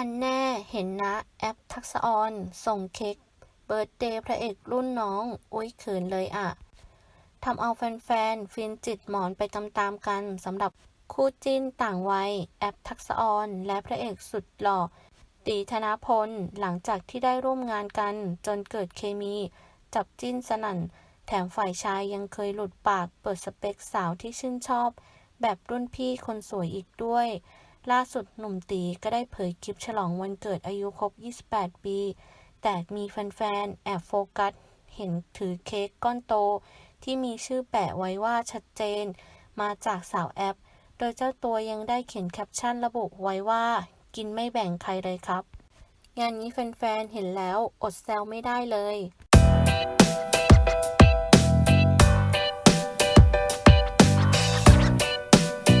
ันแน่เห็นนะ แอปทักษออนส่งเค้กเบิร์ดเดย์พระเอกรุ่นน้อง อุ้ยเขินเลยอะทำเอาแฟนๆ ฟินจิตหมอนไปตามๆกันสำหรับคู่จิ้นต่างวัย แอปทักษออน และพระเอกสุดหล่อตีธนพล หลังจากที่ได้ร่วมงานกันจนเกิดเคมี จับจิ้นสนั่น แถมฝ่ายชายยังเคยหลุดปากเปิดสเปคสาวที่ชื่นชอบ แบบรุ่นพี่คนสวยอีกด้วย ล่าสุดหนุ่มตีก็ได้เผยคลิปฉลองวันเกิดอายุครบ 28 ปี แต่มีแฟนๆ แอบโฟกัส เห็นถือเค้กก้อนโต ที่มีชื่อแปะไว้ว่าชัดเจน มาจากสาวแอป โดยเจ้าตัวยังได้เขียนแคปชั่นระบุไว้ว่า กินไม่แบ่งใครเลยครับ งานนี้แฟนๆ เห็นแล้วอดแซวไม่ได้เลย